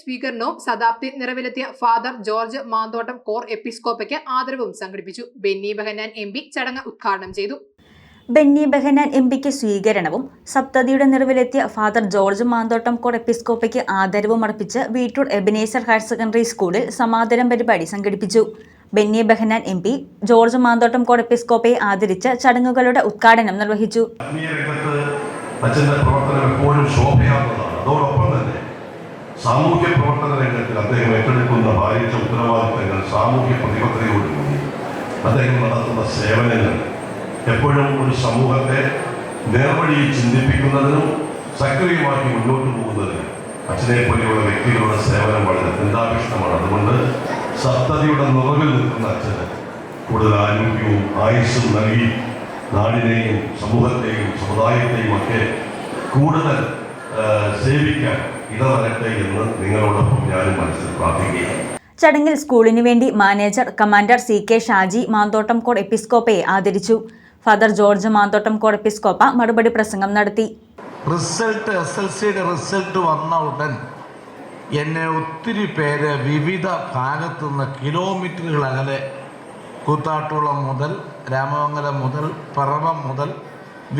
സ്വീകരണവും ശതാബ്ദി നിറവിലെത്തിയ father George Manthottam കോർ എപ്പിസ്കോപ്പയ്ക്ക് ആദരവും സംഘടിപ്പിച്ചു. ബെന്നി ബെഹനാൻ എം പി ചടങ്ങ് ഉദ്ഘാടനം ചെയ്തു. ബെന്നി ബെഹനാൻ എം പിക്ക് സ്വീകരണവും സപ്തതിയുടെ നിറവിലെത്തിയ ഫാദർ ജോർജ് മാന്തോട്ടം കോർ എപ്പിസ്കോപ്പയ്ക്ക് ആദരവും അർപ്പിച്ച് വീട്ടൂർ എബിനേസർ ഹയർ സെക്കൻഡറി സ്കൂളിൽ സമാദരം പരിപാടി സംഘടിപ്പിച്ചു. Benny Behanan M P George Manthottam core എപ്പിസ്കോപ്പയെ ആദരിച്ച് ചടങ്ങുകളുടെ ഉദ്ഘാടനം നിർവഹിച്ചു. അതോടൊപ്പം തന്നെ സാമൂഹ്യ പ്രവർത്തന രംഗത്തിൽ അദ്ദേഹം ഏറ്റെടുക്കുന്ന ഭാരിച്ച ഉത്തരവാദിത്തങ്ങൾ സാമൂഹ്യ പ്രതിബദ്ധതയോടുകൂടി അദ്ദേഹം നടത്തുന്ന സേവനങ്ങൾ എപ്പോഴും ഒരു സമൂഹത്തെ നേർവഴിയിൽ ചിന്തിപ്പിക്കുന്നതിനും സക്രിയമാക്കി മുന്നോട്ട് പോകുന്നതിനും അച്ഛനെ പോലെയുള്ള വ്യക്തികളുടെ സേവനം വളരെ ചിന്താഭിഷ്ടമാണ് അതുകൊണ്ട് സത്തതയുടെ നിറവിൽ നിൽക്കുന്ന അച്ഛന് കൂടുതൽ ആരോഗ്യവും ആയുസ്സും നൽകി നാടിനെയും സമൂഹത്തെയും സമുദായത്തെയും ഒക്കെ കൂടുതൽ ആ, സേവിക്കാൻ ഇടവരട്ടെ എന്ന് നിങ്ങളോടൊപ്പം ഞാനും മനസ്സിൽ പ്രാർത്ഥിക്കുകയാണ്. ചടങ്ങിൽ സ്കൂളിനു വേണ്ടി manager commander C K Shaji Manthottam core എപ്പിസ്കോപ്പയെ ആദരിച്ചു. ഫാദർ ജോർജ് മാന്തോട്ടം കോർ എപ്പിസ്കോപ്പ മറുപടി പ്രസംഗം നടത്തി. റിസൾട്ട് എസ് എൽ സിയുടെ റിസൾട്ട് വന്ന ഉടൻ എന്നെ ഒത്തിരി പേര് വിവിധ ഭാഗത്തു നിന്ന് കിലോമീറ്ററുകൾ അകലെ കൂത്താട്ടുളം മുതൽ രാമമംഗലം മുതൽ പറവം മുതൽ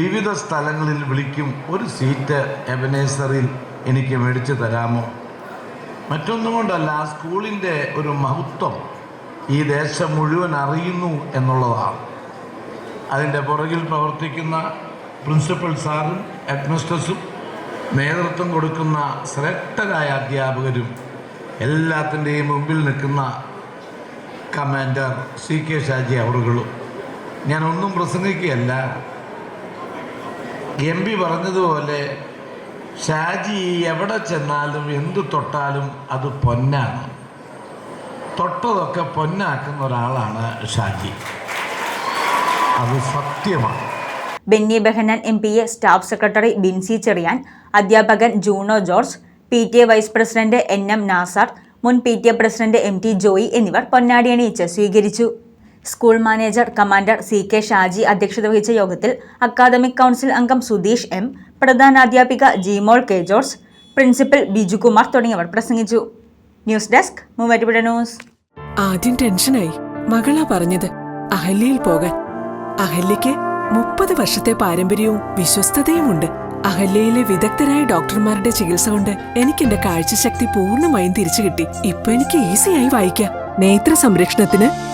വിവിധ സ്ഥലങ്ങളിൽ വിളിക്കും ഒരു സീറ്റ് എബനേസറിൽ എനിക്ക് മേടിച്ചു തരാമോ? മറ്റൊന്നും കൊണ്ടല്ല ആ സ്കൂളിന്റെ ഒരു മഹത്വം ഈ ദേശം മുഴുവൻ അറിയുന്നു എന്നുള്ളതാണ്. അതിന്റെ പുറകിൽ പ്രവർത്തിക്കുന്ന പ്രിൻസിപ്പൽ സാറും ഹെഡ്മിസ്റ്റസും നേതൃത്വം കൊടുക്കുന്ന ശ്രേഷ്ഠരായ അധ്യാപകരും എല്ലാത്തിന്റെയും മുമ്പിൽ നിൽക്കുന്ന കമാൻഡർ സി കെ ഷാജി അവറുകളും. ഞാനൊന്നും പ്രസംഗിക്കുകയല്ല. എം പി പറഞ്ഞതുപോലെ ഷാജി എവിടെ ചെന്നാലും എന്തു തൊട്ടാലും അത് പൊന്നാണ്. തൊട്ടതൊക്കെ പൊന്നാക്കുന്ന ഒരാളാണ് ഷാജി. അത് സത്യമാണ്. Benny Behanan M P A staff secretary Binsy Cherian അധ്യാപകൻ Juno George P T A vice president N M Nasar മുൻ P T A president M T Joy എന്നിവർ പൊന്നാടി അണിയിച്ച് സ്വീകരിച്ചു. School manager commander C K Shaji അധ്യക്ഷത വഹിച്ച യോഗത്തിൽ academic council അംഗം Sudheesh M പ്രധാനാധ്യാപിക Jimol K George principal Bijukumar തുടങ്ങിയവർ പ്രസംഗിച്ചു. News desk news. ആദ്യം ടെൻഷനായി. മകളാ പറഞ്ഞത് അഹല്യയിൽ പോകാൻ. അഹല്യയ്ക്ക് മുപ്പത് വർഷത്തെ പാരമ്പര്യവും വിശ്വസ്തതയുമുണ്ട്. അഹല്യയിലെ വിദഗ്ധരായ ഡോക്ടർമാരുടെ ചികിത്സ കൊണ്ട് എനിക്ക് എന്റെ കാഴ്ചശക്തി പൂർണമായും തിരിച്ചു കിട്ടി ഇപ്പൊ എനിക്ക് ഈസിയായി വായിക്കാം. നേത്ര സംരക്ഷണത്തിന്